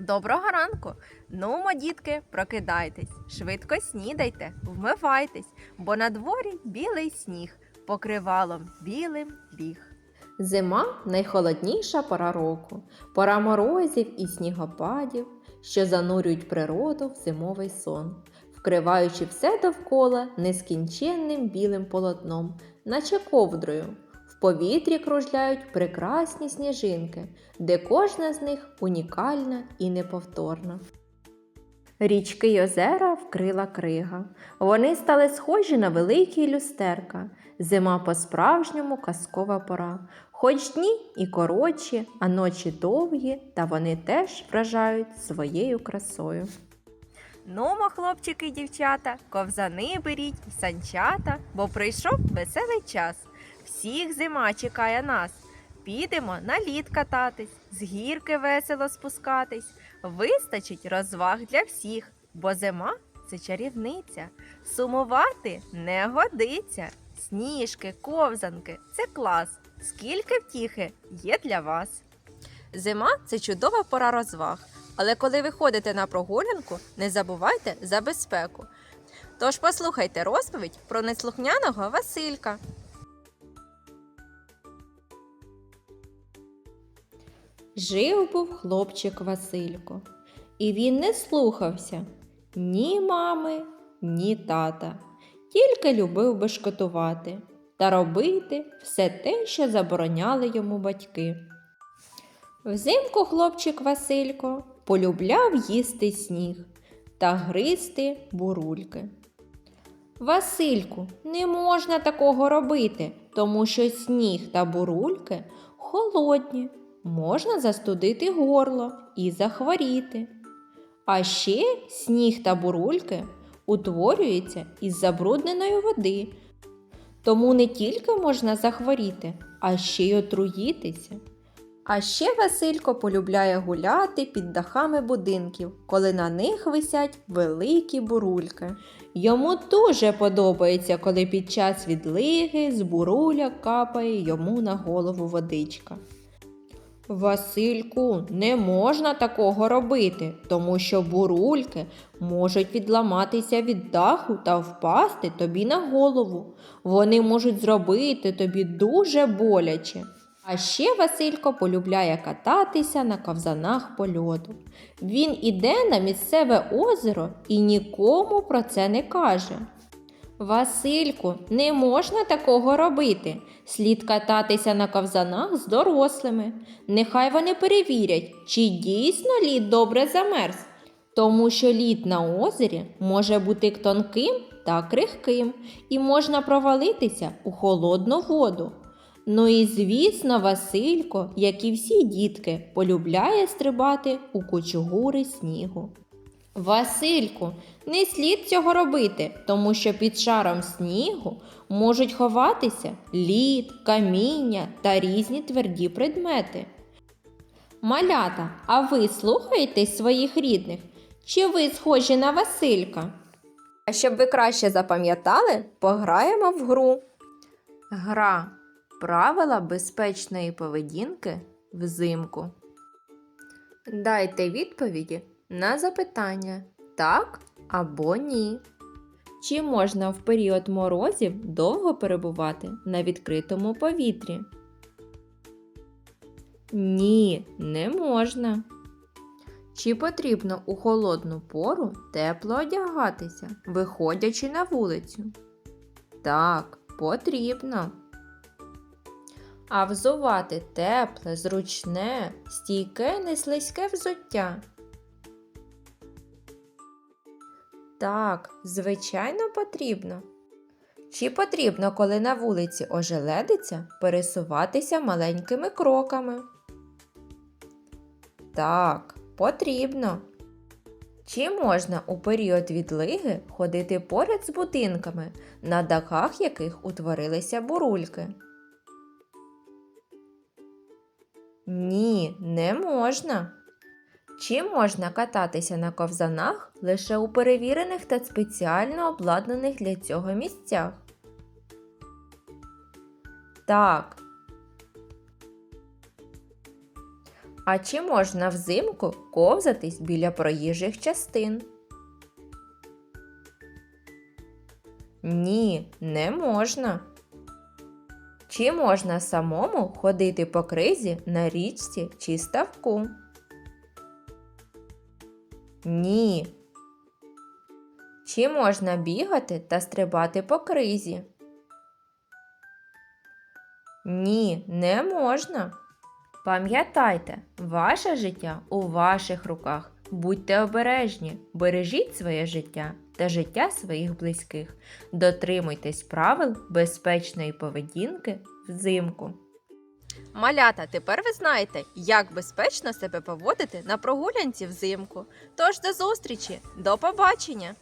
Доброго ранку! Нумо, дітки, прокидайтесь, швидко снідайте, вмивайтесь, бо на дворі білий сніг, покривалом білим ліг. Зима найхолодніша пора року, пора морозів і снігопадів, що занурюють природу в зимовий сон, вкриваючи все довкола нескінченним білим полотном, наче ковдрою. Повітрі кружляють прекрасні сніжинки, де кожна з них унікальна і неповторна. Річки й озера вкрила крига. Вони стали схожі на великі люстерка. Зима по-справжньому казкова пора. Хоч дні і коротші, а ночі довгі, та вони теж вражають своєю красою. Нумо, хлопчики й дівчата, ковзани беріть і санчата, бо прийшов веселий час. Всіх зима чекає нас. Підемо на лід кататись, з гірки весело спускатись. Вистачить розваг для всіх, бо зима це чарівниця. Сумувати не годиться. Сніжки, ковзанки це клас. Скільки втіхи є для вас. Зима це чудова пора розваг. Але коли ви ходите на прогулянку, не забувайте за безпеку. Тож послухайте розповідь про неслухняного Василька. Жив був хлопчик Василько, і він не слухався ні мами, ні тата, тільки любив бешкотувати та робити все те, що забороняли йому батьки. Взимку хлопчик Василько полюбляв їсти сніг та гризти бурульки. Васильку, не можна такого робити, тому що сніг та бурульки холодні, можна застудити горло і захворіти. А ще сніг та бурульки утворюються із забрудненої води, тому не тільки можна захворіти, а ще й отруїтися. А ще Василько полюбляє гуляти під дахами будинків, коли на них висять великі бурульки. Йому дуже подобається, коли під час відлиги з буруля капає йому на голову водичка. Васильку, не можна такого робити, тому що бурульки можуть відламатися від даху та впасти тобі на голову. Вони можуть зробити тобі дуже боляче. А ще Василько полюбляє кататися на ковзанах по льоду. Він іде на місцеве озеро і нікому про це не каже. Васильку, не можна такого робити. Слід кататися на ковзанах з дорослими. Нехай вони перевірять, чи дійсно лід добре замерз. Тому що лід на озері може бути тонким та крихким, і можна провалитися у холодну воду. Ну і звісно, Василько, як і всі дітки, полюбляє стрибати у кучугури снігу. Васильку, не слід цього робити, тому що під шаром снігу можуть ховатися лід, каміння та різні тверді предмети. Малята, а ви слухаєтесь своїх рідних? Чи ви схожі на Василька? А щоб ви краще запам'ятали, пограємо в гру. Гра. Правила безпечної поведінки взимку. Дайте відповіді на запитання так або ні. Чи можна в період морозів довго перебувати на відкритому повітрі? Ні, не можна. Чи потрібно у холодну пору тепло одягатися, виходячи на вулицю? Так, потрібно. А взувати тепле, зручне, стійке, неслизьке взуття. Так, звичайно, потрібно. Чи потрібно, коли на вулиці ожеледиться, пересуватися маленькими кроками? Так, потрібно. Чи можна у період відлиги ходити поряд з будинками, на дахах яких утворилися бурульки? Ні, не можна. Чи можна кататися на ковзанах лише у перевірених та спеціально обладнаних для цього місцях? Так. А чи можна взимку ковзатись біля проїжджих частин? Ні, не можна. Чи можна самому ходити по кризі на річці чи ставку? Ні. Чи можна бігати та стрибати по кризі? Ні, не можна. Пам'ятайте, ваше життя у ваших руках. Будьте обережні, бережіть своє життя та життя своїх близьких. Дотримуйтесь правил безпечної поведінки взимку. Малята, тепер ви знаєте, як безпечно себе поводити на прогулянці взимку. Тож до зустрічі, до побачення!